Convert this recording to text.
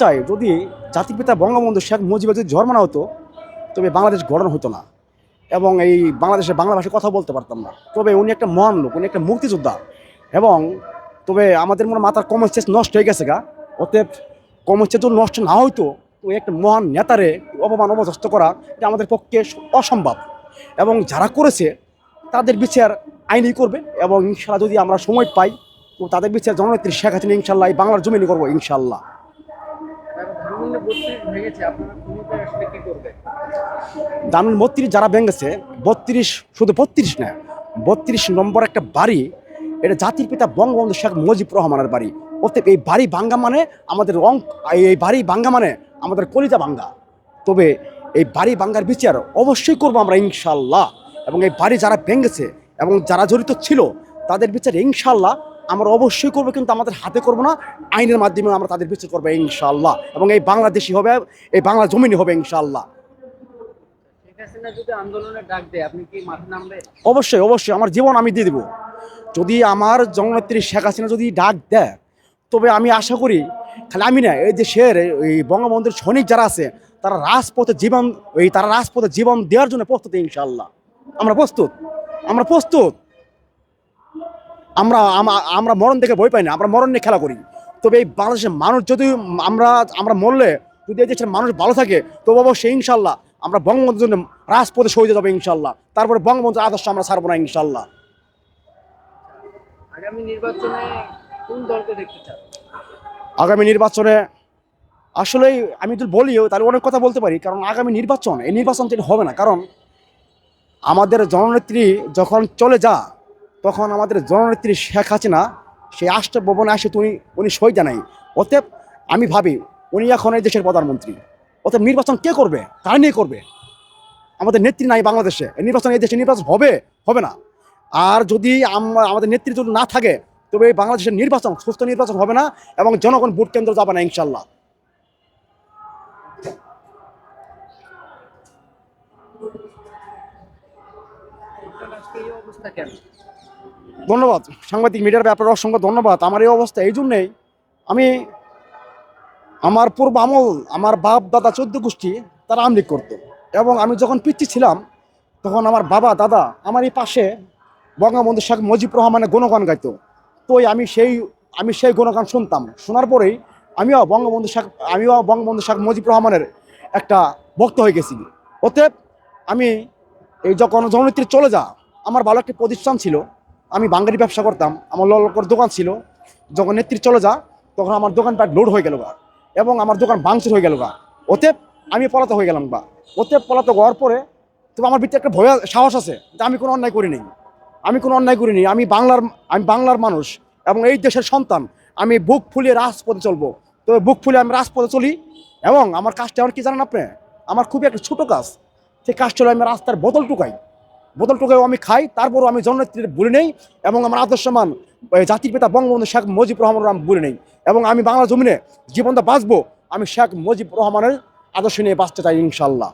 চাই যদি জাতির পিতা বঙ্গবন্ধু শেখ মুজিবের যদি জন্ম না হতো, তবে বাংলাদেশ গঠন হতো না। এবং এই বাংলাদেশে বাংলা ভাষায় কথা বলতে পারতাম না। তবে উনি একটা মহান লোক, উনি একটা মুক্তিযোদ্ধা। এবং তবে আমাদের মনে মাথার কমন সেন্স নষ্ট হয়ে গেছে গা। অতএব কমন সেন্স নষ্ট না হইতো তো একটা মহান নেতারে অপমান, অপদস্থ করা এটা আমাদের পক্ষে অসম্ভব। এবং যারা করেছে, তাদের বিচার আইনই করবে। এবং ইনশাল্লাহ যদি আমরা সময় পাই তো তাদের বিচার জননেত্রী শেখ হাসিনা ইনশাল্লাহ এই বাংলার জমিনে করব ইনশাল্লাহ ধানমন্ডি বত্রিশ ভেঙেছে আপনারা ভূমিকা আসলে কি করবে দানুল বত্রিশ যারা ভেঙেছে, বত্রিশ, শুধু বত্রিশ না, বত্রিশ নম্বর একটা বাড়ি, এটা জাতির পিতা বঙ্গবন্ধু শেখ মুজিবুর রহমানের বাড়ি। অতএব এই বাড়ি ভাঙ্গা মানে আমাদের রং, এই বাড়ি ভাঙ্গা মানে আমাদের কলিজা ভাঙ্গা তবে এই বাড়ি ভাঙ্গার বিচার অবশ্যই করব আমরা, ইনশাল্লাহ। এবং এই বাড়ি যারা ভেঙেছে এবং যারা জড়িত ছিল, তাদের বিচার ইনশাল্লাহ আমরা অবশ্যই করব কিন্তু আমাদের হাতে করব না। আইনের মাধ্যমে আমরা তাদের বিচার করব ইনশাল্লাহ এবং এই বাংলাদেশি হবে এই বাংলা জমিনি হবে ইনশাল্লাহ অবশ্যই অবশ্যই আমার জীবন আমি দিয়ে দেবো। যদি আমার জননেত্রী শেখ হাসিনা যদি ডাক দেয় তবে আমি আশা করি খালি আমি না এই দেশের এই বঙ্গবন্ধুর সৈনিক যারা আছে তারা রাজপথে জীবন ওই তারা রাজপথে জীবন দেওয়ার জন্য প্রস্তুত ইনশাল্লাহ আমরা প্রস্তুত আমরা প্রস্তুত। আমরা আমরা মরণ থেকে ভয় পাই না আমরা মরণ নিয়ে খেলা করি। তবে এই বাংলাদেশের মানুষ যদি আমরা আমরা মরলে যদি এই দেশের মানুষ ভালো থাকে তবে অবশ্যই ইনশাল্লাহ আমরা বঙ্গবন্ধুর জন্য রাজপথে শহীদ যাব ইনশাল্লাহ। তারপরে বঙ্গবন্ধুর আদর্শ আমরা ছাড়বো না ইনশাল্লাহ। আগামী নির্বাচনে কোন দলকে দেখতে চান? আগামী নির্বাচনে আসলেই আমি যদি বলিও তাহলে অনেক কথা বলতে পারি কারণ আগামী নির্বাচন এই নির্বাচন হবে না। কারণ আমাদের জননেত্রী যখন চলে যা তখন আমাদের জননেত্রী শেখ হাসিনা, সেই আষ্ট ভবনে আসে উনি উনি সই জানাই অতএব আমি ভাবি, উনি এখন এই দেশের প্রধানমন্ত্রী। অতএব নির্বাচন কে করবে? কারা নিয়ে করবে? আমাদের নেত্রী নাই বাংলাদেশে। নির্বাচন এই দেশে নির্বাচন হবে হবে না। আর যদি আমাদের নেত্রী যদি না থাকে, তবে এই বাংলাদেশের নির্বাচন, সুস্থ নির্বাচন হবে না এবং জনগণ ভোট কেন্দ্র যাবে না ইনশাল্লাহ কেন ধন্যবাদ। সাংবাদিক মিডিয়ার ব্যাপারে অসংখ্য ধন্যবাদ। আমার এই অবস্থা এই জন্যেই আমি আমার পূর্ব আমল, আমার বাপ, দাদা, চোদ্দ গোষ্ঠী, তারা আমলিক করতো। এবং আমি যখন পিচ্ছি ছিলাম, তখন আমার বাবা, দাদা আমার এই পাশে বঙ্গবন্ধু শেখ মুজিবুর রহমানের গুণগান গাইত। তো আমি সেই আমি সেই গুণগান শুনতাম। শোনার পরেই আমিও বঙ্গবন্ধু শেখ, আমিও বঙ্গবন্ধু শেখ মুজিবুর রহমানের একটা ভক্ত হয়ে গেছি। অতএব আমি এই যখন জননেত্রী চলে যা, আমার ভালো একটি প্রতিষ্ঠান ছিল। আমি বাঙালি ব্যবসা করতাম, আমার ললকর দোকান ছিল, যখন নেত্রী চলে যা, তখন আমার দোকান দোকানপাট লোড হয়ে গেল গা, এবং আমার দোকান ভাঙচুর হয়ে গেল গা। অতএব আমি পলাতক হয়ে গেলাম বা অতএব পলাতক হওয়ার পরে তবে আমার ভিতরে একটা ভয়, সাহস আছে যে আমি কোনো অন্যায় করিনি আমি কোনো অন্যায় করিনি আমি বাংলার আমি বাংলার মানুষ, এবং এই দেশের সন্তান, আমি বুক ফুলিয়ে রাজপথে চলবো। তো বুক ফুলিয়ে আমি রাজপথে চলি, এবং আমার কাজটা আমার কি জানেন আপনি? আমার খুবই একটা ছোটো কাজ, সেই কাজটা হলো আমি রাস্তার বোতল টুকাই। বোতল টুকাইও আমি খাই, তারপরও আমি জননেত্রীর বলে নেই এবং আমার আদর্শমান জাতির পিতা বঙ্গবন্ধু শেখ মুজিব রহমানের আমি বলে নেই এবং আমি বাংলা জমিনে জীবনটা বাঁচবো, আমি শেখ মুজিব রহমানের আদর্শ নিয়ে বাঁচতে চাই ইনশাল্লাহ।